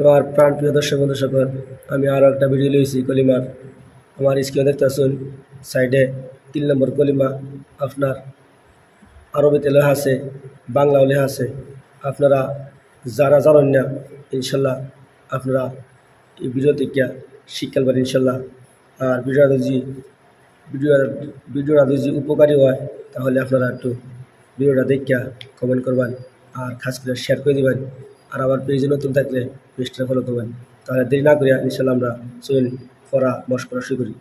আমার প্রাণ প্রিয় দর্শক বন্ধু সকল, আমি আরও একটা ভিডিও লইছি কলিমার আমার স্ক্রিনে দেখতে আসুন সাইডে তিন নম্বর কলিমা। আপনার আরবিতে লেখা আছে, বাংলাও লেখা আছে। আপনারা যারা জানেন না, ইনশাল্লাহ আপনারা এই ভিডিও থেকে শিক্ষা পারেন ইনশাল্লাহ। আর ভিডিওটা যদি ভিডিও ভিডিওটা যদি উপকারী হয়, তাহলে আপনারা একটু ভিডিওটা দেখিয়া কমেন্ট করবেন, আর খাস করে শেয়ার করে দিবেন। আর আবার পেজে নতুন থাকলে পেজটা ফলো করবেন। তাহলে দেরি না করিয়া ইনশাল্লাহ আমরা সুইন করা বস করা শুরু করি।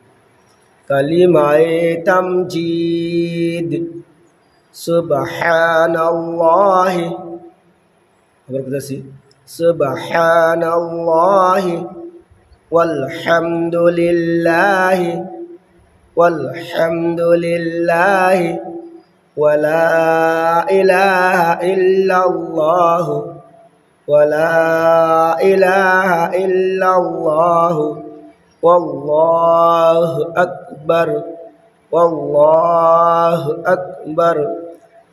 কালিমায়ে তামজিদ, সুবহানাল্লাহ। আবার বলতেছি সুবহানাল্লাহ ওয়ালহামদুলিল্লাহ ওয়ালহামদুলিল্লাহ, ওয়ালা ইলাহা ইল্লাল্লাহু। ولا إله إلا الله والله أكبر والله أكبر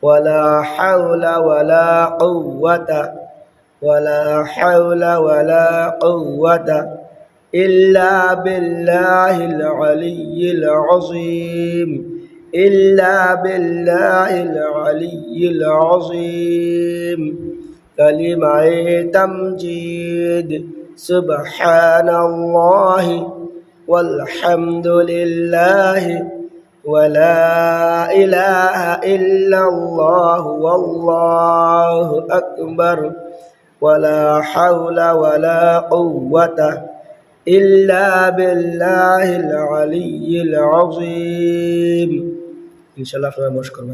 ولا حول ولا قوة ولا حول ولا قوة إلا بالله العلي العظيم إلا بالله العلي العظيم كلمة تمجيد. سبحان الله والحمد لله ولا إله إلا الله والله أكبر. ولا حول ولا قوة إلا بالله العلي العظيم. إن شاء الله فما مشكور